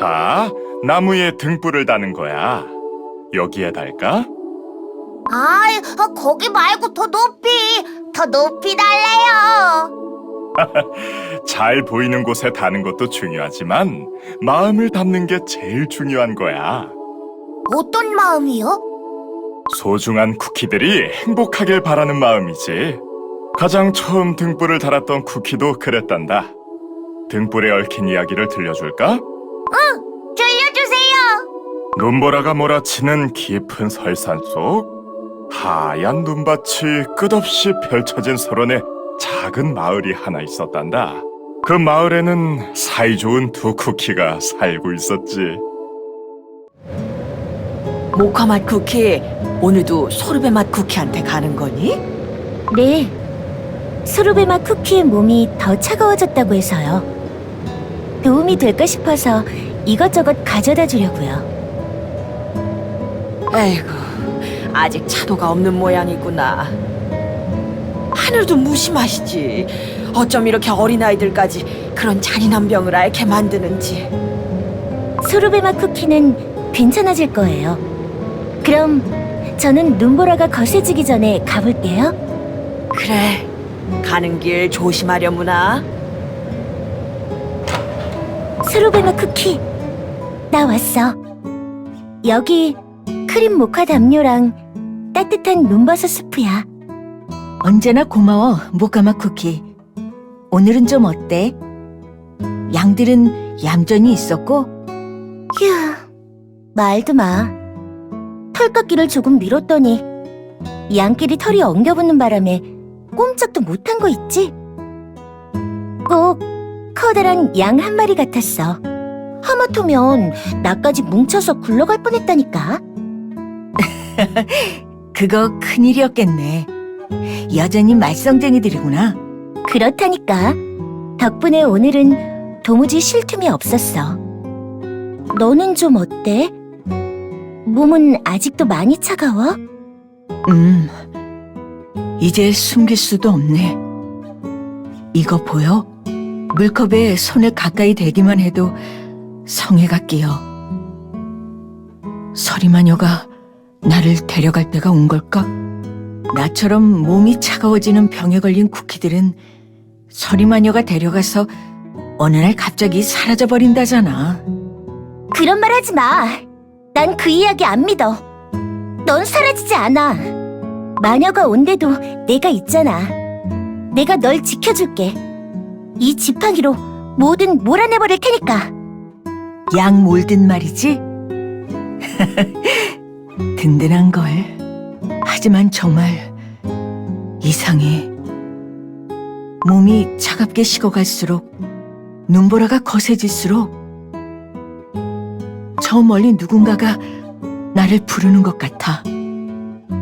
자, 나무에 등불을 다는 거야. 여기에 달까? 아이, 어, 거기 말고 더 높이, 더 높이 달래요. 잘 보이는 곳에 다는 것도 중요하지만 마음을 담는 게 제일 중요한 거야. 어떤 마음이요? 소중한 쿠키들이 행복하길 바라는 마음이지. 가장 처음 등불을 달았던 쿠키도 그랬단다. 등불에 얽힌 이야기를 들려줄까? 들려주세요. 눈보라가 몰아치는 깊은 설산 속 하얀 눈밭이 끝없이 펼쳐진 설원에 작은 마을이 하나 있었단다. 그 마을에는 사이좋은 두 쿠키가 살고 있었지. 모카맛 쿠키, 오늘도 소르베 맛 쿠키한테 가는 거니? 네. 수루베마 쿠키의 몸이 더 차가워졌다고 해서요. 도움이 될까 싶어서 이것저것 가져다 주려고요. 에이구, 아직 차도가 없는 모양이구나. 하늘도 무심하시지. 어쩜 이렇게 어린아이들까지 그런 잔인한 병을 앓게 만드는지. 수루베마 쿠키는 괜찮아질 거예요. 그럼 저는 눈보라가 거세지기 전에 가볼게요. 그래, 가는 길 조심하려무나. 수루베마 쿠키, 나 왔어. 여기 크림 모카 담요랑 따뜻한 눈버섯 스프야. 언제나 고마워, 모카마 쿠키. 오늘은 좀 어때? 양들은 얌전히 있었고, 휴, 말도 마. 털깎이를 조금 밀었더니 양끼리 털이 엉겨붙는 바람에 꼼짝도 못한 거 있지? 꼭 커다란 양 한 마리 같았어. 하마터면 나까지 뭉쳐서 굴러갈 뻔했다니까. 그거 큰일이었겠네. 여전히 말썽쟁이들이구나. 그렇다니까. 덕분에 오늘은 도무지 쉴 틈이 없었어. 너는 좀 어때? 몸은 아직도 많이 차가워? 음, 이제 숨길 수도 없네. 이거 보여? 물컵에 손을 가까이 대기만 해도 성에가 끼어. 서리마녀가 나를 데려갈 때가 온 걸까? 나처럼 몸이 차가워지는 병에 걸린 쿠키들은 서리마녀가 데려가서 어느 날 갑자기 사라져버린다잖아. 그런 말 하지 마. 난 그 이야기 안 믿어. 넌 사라지지 않아. 마녀가 온데도 내가 있잖아. 내가 널 지켜줄게. 이 지팡이로 뭐든 몰아내버릴 테니까. 양 몰든 말이지? 든든한 걸. 하지만 정말 이상해. 몸이 차갑게 식어갈수록 눈보라가 거세질수록 저 멀리 누군가가 나를 부르는 것 같아.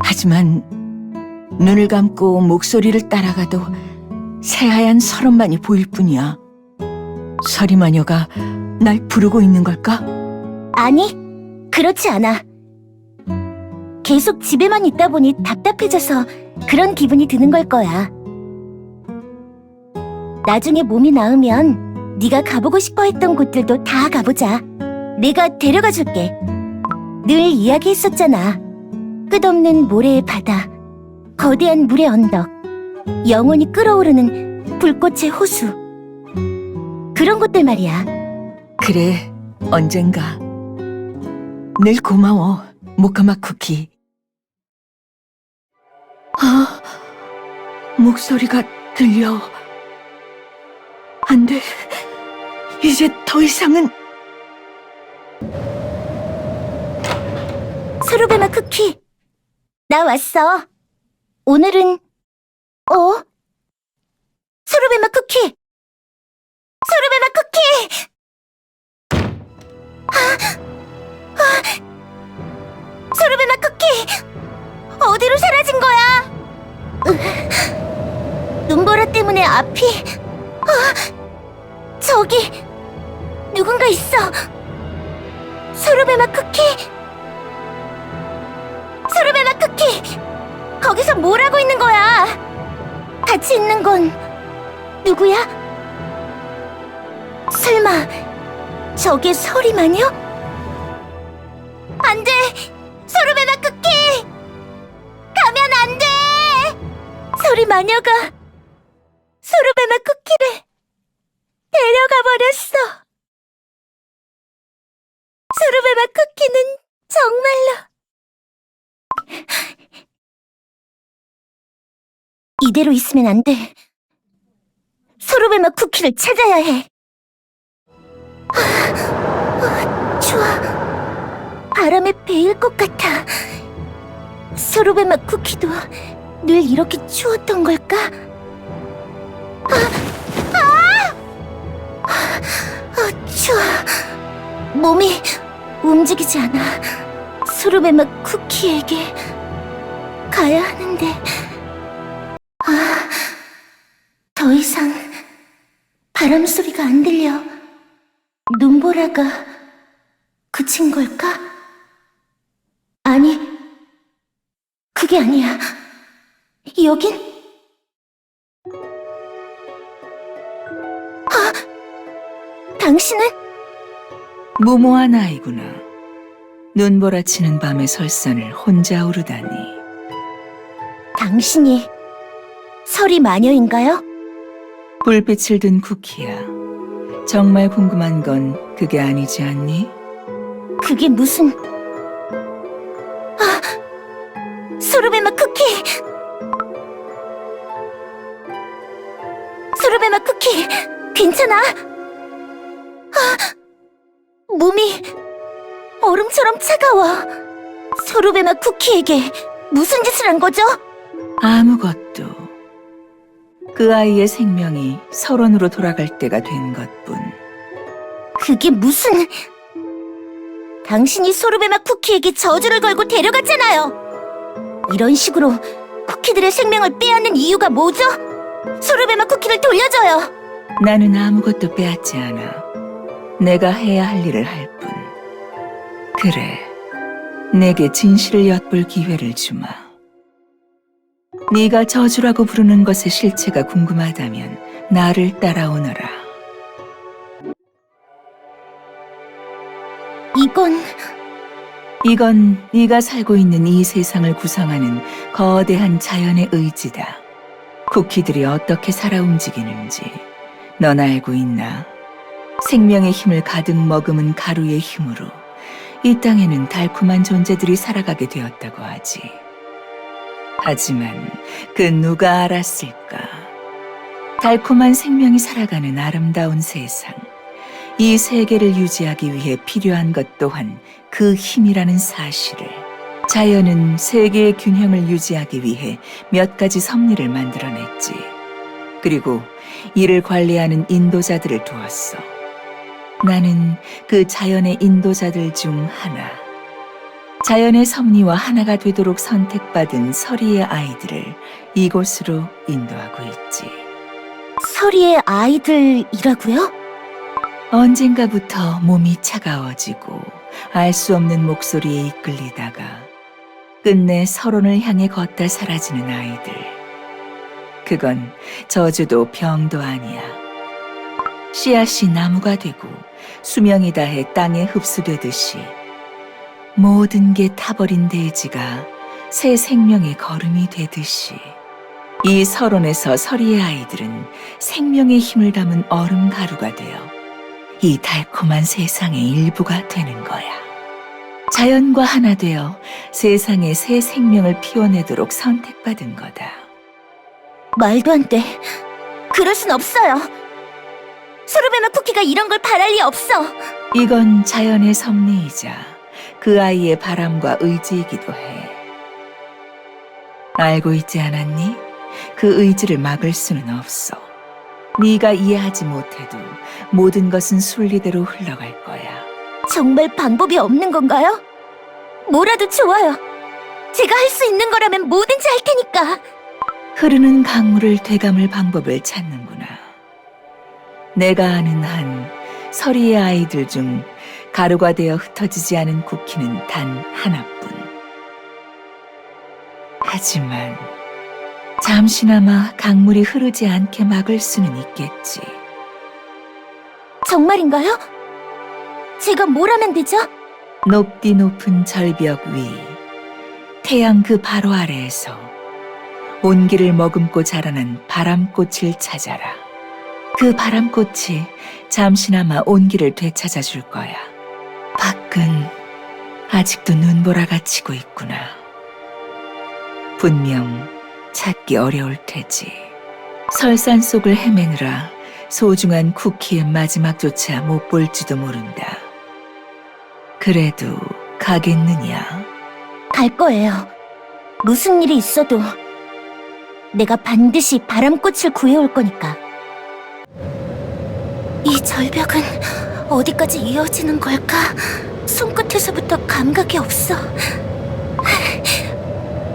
하지만 눈을 감고 목소리를 따라가도 새하얀 설원만이 보일 뿐이야. 서리 마녀가 날 부르고 있는 걸까? 아니, 그렇지 않아. 계속 집에만 있다 보니 답답해져서 그런 기분이 드는 걸 거야. 나중에 몸이 나으면 네가 가보고 싶어 했던 곳들도 다 가보자. 내가 데려가 줄게. 늘 이야기했었잖아. 끝없는 모래의 바다, 거대한 물의 언덕, 영원히 끓어오르는 불꽃의 호수. 그런 곳들 말이야. 그래, 언젠가. 늘 고마워, 모카마 쿠키. 아, 목소리가 들려. 안 돼. 이제 더 이상은 수루베마 쿠키. 나 왔어. 오늘은 어? 수루베마 쿠키. 수루베마 쿠키. 아, 아, 수루베마 쿠키. 어디로 사라진 거야? 으, 눈보라 때문에 앞이 아, 저기 누군가 있어. 수루베마 쿠키. 수르베마 쿠키! 거기서 뭘 하고 있는 거야? 같이 있는 건 누구야? 설마 저게 서리 마녀? 안 돼! 소르베맛 쿠키! 가면 안 돼! 서리 마녀가 소르베맛 쿠키를 데려가 버렸어. 소르베맛 쿠키는 정말로 이대로 있으면 안 돼. 소르베맛 쿠키를 찾아야 해. 아, 추워. 바람에 베일 것 같아. 소르베맛 쿠키도 늘 이렇게 추웠던 걸까? 아, 아, 아, 추워. 몸이 움직이지 않아. 소르베맛 쿠키에게 가야 하는데. 더 이상 바람 소리가 안 들려. 눈보라가 그친 걸까? 아니, 그게 아니야. 여긴 아, 당신은 무모한 아이구나. 눈보라치는 밤의 설산을 혼자 오르다니. 당신이 서리 마녀인가요? 불빛을 든 쿠키야. 정말 궁금한 건 그게 아니지 않니? 그게 무슨... 아! 소르베마 쿠키! 소르베마 쿠키! 괜찮아? 아! 몸이 얼음처럼 차가워. 소르베마 쿠키에게 무슨 짓을 한 거죠? 아무것도. 그 아이의 생명이 서론으로 돌아갈 때가 된 것뿐. 그게 무슨... 당신이 소르베마 쿠키에게 저주를 걸고 데려갔잖아요. 이런 식으로 쿠키들의 생명을 빼앗는 이유가 뭐죠? 소르베마 쿠키를 돌려줘요. 나는 아무것도 빼앗지 않아. 내가 해야 할 일을 할 뿐. 그래, 내게 진실을 엿볼 기회를 주마. 네가 저주라고 부르는 것의 실체가 궁금하다면 나를 따라오너라. 이건 이건 네가 살고 있는 이 세상을 구성하는 거대한 자연의 의지다. 쿠키들이 어떻게 살아 움직이는지 넌 알고 있나? 생명의 힘을 가득 머금은 가루의 힘으로 이 땅에는 달콤한 존재들이 살아가게 되었다고 하지. 하지만 그 누가 알았을까? 달콤한 생명이 살아가는 아름다운 세상. 이 세계를 유지하기 위해 필요한 것 또한 그 힘이라는 사실을 자연은 세계의 균형을 유지하기 위해 몇 가지 섭리를 만들어냈지. 그리고 이를 관리하는 인도자들을 두었어. 나는 그 자연의 인도자들 중 하나. 자연의 섭리와 하나가 되도록 선택받은 서리의 아이들을 이곳으로 인도하고 있지. 서리의 아이들이라고요? 언젠가부터 몸이 차가워지고 알 수 없는 목소리에 이끌리다가 끝내 서론을 향해 걷다 사라지는 아이들. 그건 저주도 병도 아니야. 씨앗이 나무가 되고 수명이 다해 땅에 흡수되듯이 모든 게 타버린 대지가 새 생명의 걸음이 되듯이 이 서론에서 서리의 아이들은 생명의 힘을 담은 얼음 가루가 되어 이 달콤한 세상의 일부가 되는 거야. 자연과 하나 되어 세상에 새 생명을 피워내도록 선택받은 거다. 말도 안 돼. 그럴 순 없어요. 소르베마 쿠키가 이런 걸 바랄 리 없어. 이건 자연의 섭리이자 그 아이의 바람과 의지이기도 해. 알고 있지 않았니? 그 의지를 막을 수는 없어. 네가 이해하지 못해도 모든 것은 순리대로 흘러갈 거야. 정말 방법이 없는 건가요? 뭐라도 좋아요. 제가 할 수 있는 거라면 뭐든지 할 테니까. 흐르는 강물을 되감을 방법을 찾는구나. 내가 아는 한 서리의 아이들 중 가루가 되어 흩어지지 않은 쿠키는 단 하나뿐. 하지만 잠시나마 강물이 흐르지 않게 막을 수는 있겠지. 정말인가요? 제가 뭘 하면 되죠? 높디 높은 절벽 위 태양 그 바로 아래에서 온기를 머금고 자라는 바람꽃을 찾아라. 그 바람꽃이 잠시나마 온기를 되찾아 줄 거야. 밖은 아직도 눈보라가 치고 있구나. 분명 찾기 어려울 테지. 설산 속을 헤매느라 소중한 쿠키의 마지막조차 못 볼지도 모른다. 그래도 가겠느냐? 갈 거예요. 무슨 일이 있어도 내가 반드시 바람꽃을 구해올 거니까. 이 절벽은 어디까지 이어지는 걸까? 손끝에서부터 감각이 없어.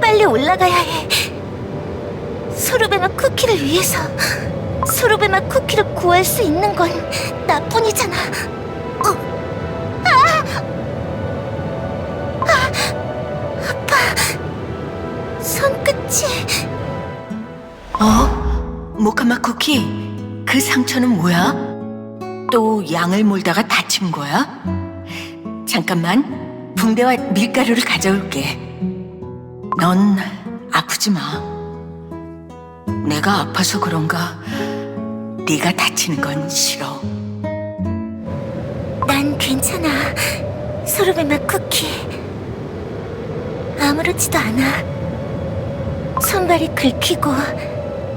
빨리 올라가야 해. 소르베맛 쿠키를 위해서 소르베맛 쿠키를 구할 수 있는 건 나뿐이잖아. 손끝이 어? 모카마 쿠키, 그 상처는 뭐야? 또 양을 몰다가 다친 거야? 잠깐만, 붕대와 밀가루를 가져올게. 넌 아프지 마. 내가 아파서 그런가 네가 다치는 건 싫어. 난 괜찮아. 소르베맛 쿠키. 아무렇지도 않아. 손발이 긁히고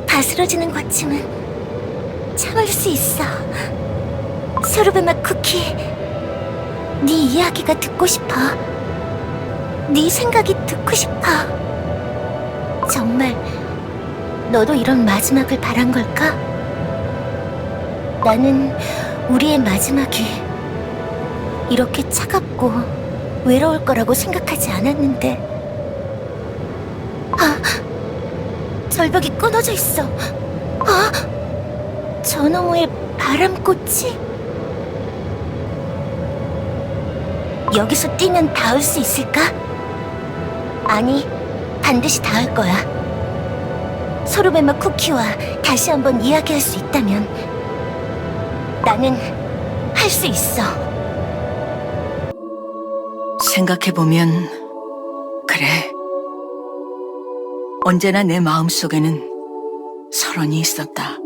바스러지는 것쯤은 참을 수 있어. 소르베맛 쿠키. 네 이야기가 듣고 싶어. 네 생각이 듣고 싶어. 정말 너도 이런 마지막을 바란 걸까? 나는 우리의 마지막이 이렇게 차갑고 외로울 거라고 생각하지 않았는데. 아, 절벽이 끊어져 있어. 아, 저 너머에 바람꽃이? 여기서 뛰면 닿을 수 있을까? 아니, 반드시 닿을 거야. 소르베마 쿠키와 다시 한번 이야기할 수 있다면 나는 할 수 있어. 생각해보면 그래. 언제나 내 마음속에는 설원이 있었다.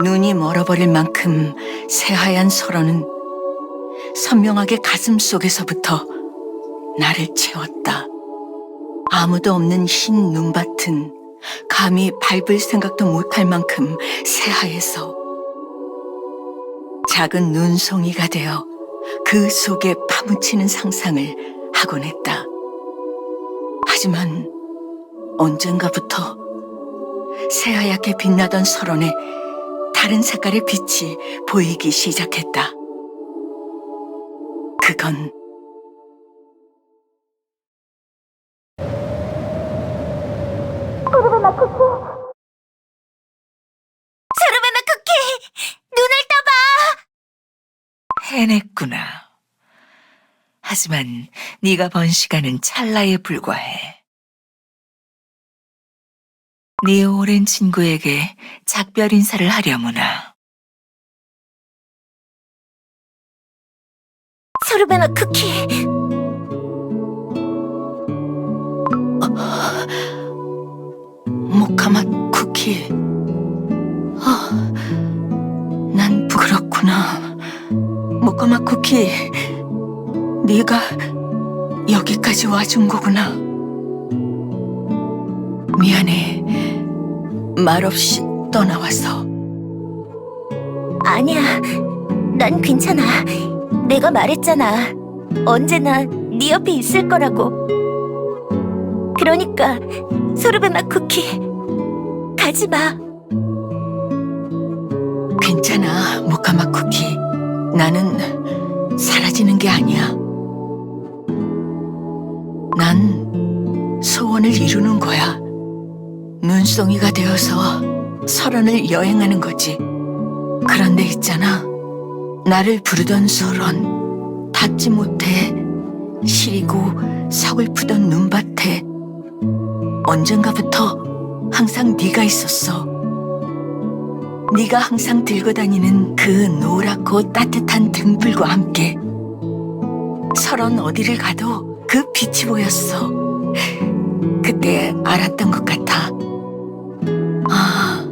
눈이 멀어버릴 만큼 새하얀 설원은 선명하게 가슴 속에서부터 나를 채웠다. 아무도 없는 흰 눈밭은 감히 밟을 생각도 못할 만큼 새하얘서 작은 눈송이가 되어 그 속에 파묻히는 상상을 하곤 했다. 하지만 언젠가부터 새하얗게 빛나던 설원에 다른 색깔의 빛이 보이기 시작했다. 그건 소르베마 쿠키! 눈을 떠봐! 해냈구나. 하지만 네가 번 시간은 찰나에 불과해. 네 오랜 친구에게 작별 인사를 하려무나. 소르베마 쿠키! 모카맛 쿠키. 아, 난 부끄럽구나. 모카맛 쿠키, 네가 여기까지 와준 거구나. 미안해. 말없이 떠나와서. 아니야, 난 괜찮아. 내가 말했잖아. 언제나 네 옆에 있을 거라고. 그러니까 소르베마 쿠키 가지 마. 괜찮아, 모카마 쿠키. 나는 사라지는 게 아니야. 난 소원을 이루는 거야. 눈송이가 되어서 설원을 여행하는 거지. 그런데 있잖아. 나를 부르던 설원, 닿지 못해 시리고 서글프던 눈밭에 언젠가부터 항상 네가 있었어. 네가 항상 들고 다니는 그 노랗고 따뜻한 등불과 함께 서론 어디를 가도 그 빛이 보였어. 그때 알았던 것 같아. 아,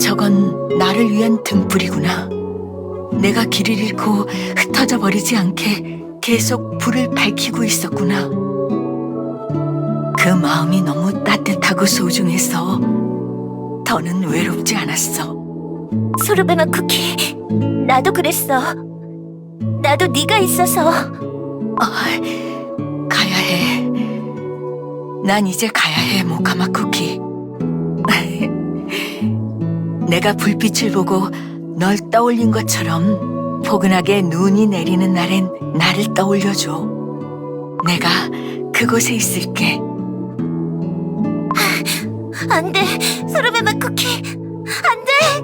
저건 나를 위한 등불이구나. 내가 길을 잃고 흩어져 버리지 않게 계속 불을 밝히고 있었구나. 그 마음이 너무 따뜻하고 소중해서 더는 외롭지 않았어. 소르베마 쿠키, 나도 그랬어. 나도 네가 있어서 아, 가야 해. 난 이제 가야 해, 모카마 쿠키. 내가 불빛을 보고 널 떠올린 것처럼 포근하게 눈이 내리는 날엔 나를 떠올려줘. 내가 그곳에 있을게. 안 돼. 소르베마 쿠키, 안 돼.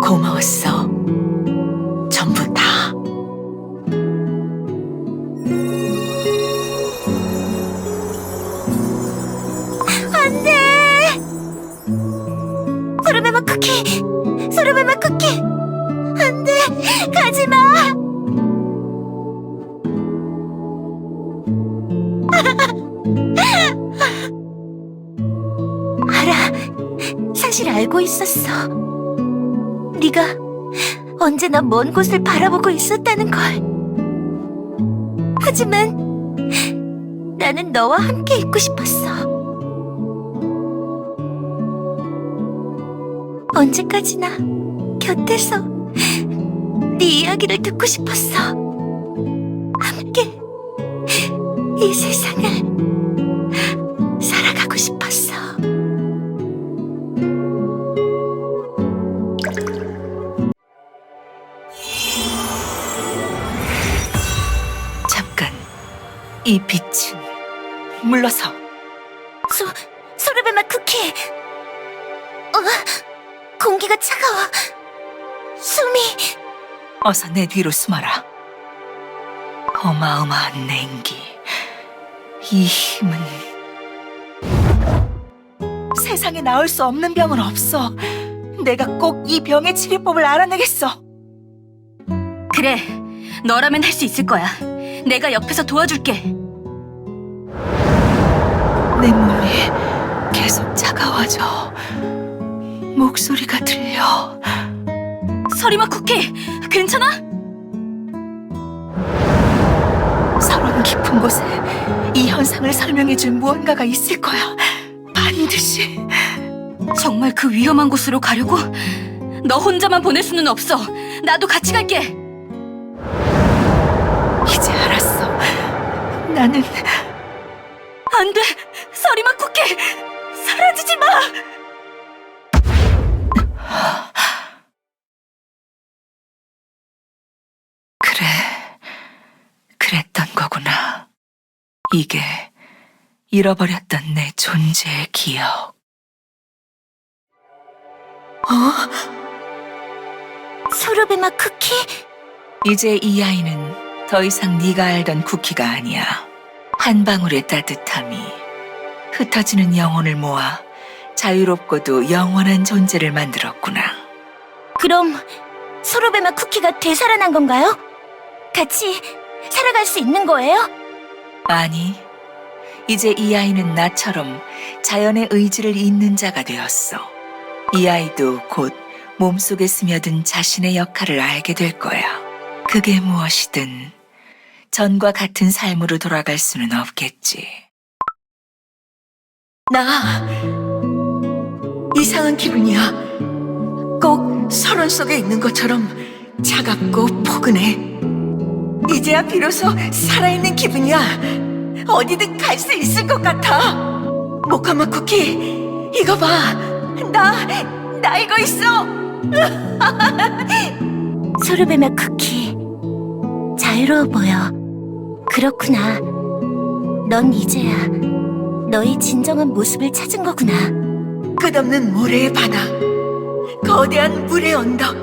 고마웠어. 먼 곳을 바라보고 있었다는 걸. 하지만 나는 너와 함께 있고 싶었어. 언제까지나 곁에서 네 이야기를 듣고 싶었어. 함께 이 세상을 이 빛은 물러서. 소, 소르베마 쿠키. 어, 공기가 차가워. 숨이 어서 내 뒤로 숨어라. 어마어마한 냉기. 이 힘은 세상에 나올 수 없는 병은 없어. 내가 꼭 이 병의 치료법을 알아내겠어. 그래, 너라면 할 수 있을 거야. 내가 옆에서 도와줄게. 내 몸이 계속 차가워져. 목소리가 들려. 서리마 쿠키, 괜찮아? 서론 깊은 곳에 이 현상을 설명해줄 무언가가 있을 거야. 반드시. 정말 그 위험한 곳으로 가려고? 너 혼자만 보낼 수는 없어. 나도 같이 갈게. 이제 알았어. 나는 안 돼, 서리마 쿠키, 사라지지 마. 그래. 그랬던 거구나. 이게 잃어버렸던 내 존재의 기억. 소르베마 쿠키. 이제 이 아이는 더 이상 네가 알던 쿠키가 아니야. 한 방울의 따뜻함이 흩어지는 영혼을 모아 자유롭고도 영원한 존재를 만들었구나. 그럼 소르베마 쿠키가 되살아난 건가요? 같이 살아갈 수 있는 거예요? 아니, 이제 이 아이는 나처럼 자연의 의지를 잇는 자가 되었어. 이 아이도 곧 몸속에 스며든 자신의 역할을 알게 될 거야. 그게 무엇이든 전과 같은 삶으로 돌아갈 수는 없겠지. 나 이상한 기분이야. 꼭 서론 속에 있는 것처럼 차갑고 포근해. 이제야 비로소 살아있는 기분이야. 어디든 갈 수 있을 것 같아. 모카마 쿠키, 이거 봐. 나, 나 이거 있어. 소르베마 쿠키. 자유로워 보여. 그렇구나. 넌 이제야 너의 진정한 모습을 찾은 거구나. 끝없는 모래의 바다, 거대한 물의 언덕,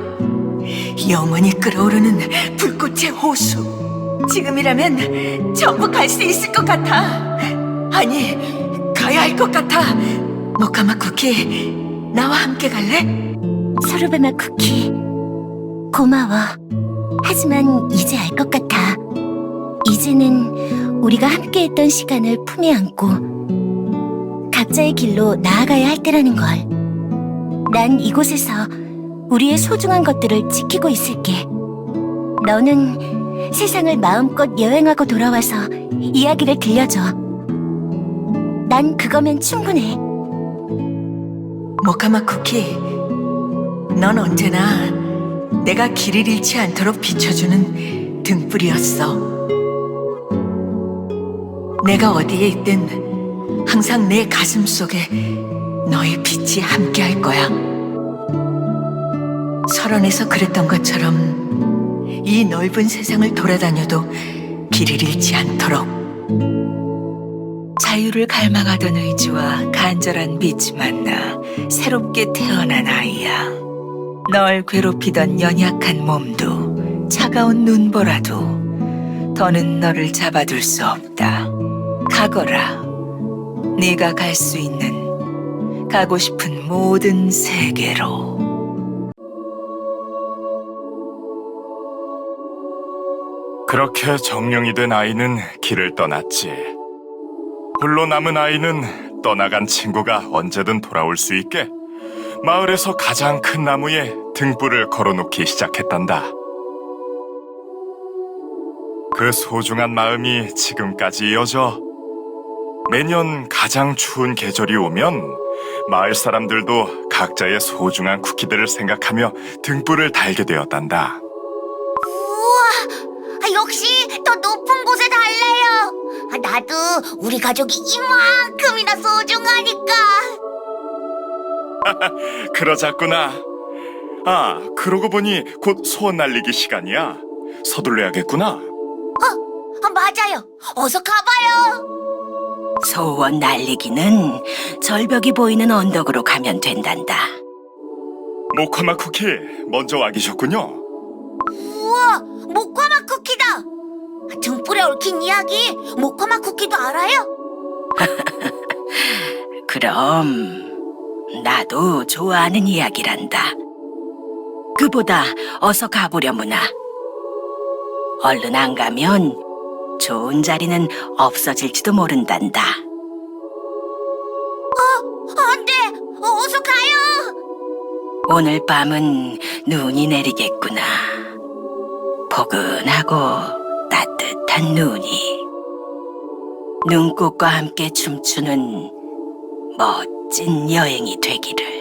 영원히 끓어오르는 불꽃의 호수. 지금이라면 전부 갈 수 있을 것 같아. 아니, 가야 할 것 같아. 모카마 쿠키, 나와 함께 갈래? 소르베마 쿠키, 고마워. 하지만 이제 알 것 같아. 이제는 우리가 함께했던 시간을 품에 안고 각자의 길로 나아가야 할 때라는 걸. 난 이곳에서 우리의 소중한 것들을 지키고 있을게. 너는 세상을 마음껏 여행하고 돌아와서 이야기를 들려줘. 난 그거면 충분해. 모카마 쿠키, 넌 언제나 내가 길을 잃지 않도록 비춰주는 등불이었어. 내가 어디에 있든 항상 내 가슴 속에 너의 빛이 함께 할 거야. 설원에서 그랬던 것처럼 이 넓은 세상을 돌아다녀도 길을 잃지 않도록. 자유를 갈망하던 의지와 간절한 빛이 만나 새롭게 태어난 아이야. 널 괴롭히던 연약한 몸도 차가운 눈보라도 더는 너를 잡아둘 수 없다. 가거라. 네가 갈 수 있는 가고 싶은 모든 세계로. 그렇게 정령이 된 아이는 길을 떠났지. 홀로 남은 아이는 떠나간 친구가 언제든 돌아올 수 있게 마을에서 가장 큰 나무에 등불을 걸어놓기 시작했단다. 그 소중한 마음이 지금까지 이어져 매년 가장 추운 계절이 오면 마을 사람들도 각자의 소중한 쿠키들을 생각하며 등불을 달게 되었단다. 아, 역시 더 높은 곳에 달래요. 아, 나도 우리 가족이 이만큼이나 소중하니까. 그러자꾸나. 아, 그러고 보니 곧 소원 날리기 시간이야. 서둘러야겠구나. 아, 맞아요. 어서 가봐요. 소원 날리기는 절벽이 보이는 언덕으로 가면 된단다. 모카마 쿠키, 먼저 와 계셨군요. 우와, 모카마 쿠키다. 등불에 얽힌 이야기 모카마 쿠키도 알아요? 그럼 나도 좋아하는 이야기란다. 그보다 어서 가보려무나. 얼른 안 가면 좋은 자리는 없어질지도 모른단다. 안 돼. 어서 가요. 오늘 밤은 눈이 내리겠구나. 포근하고 따뜻한 눈이. 눈꽃과 함께 춤추는 멋진 여행이 되기를.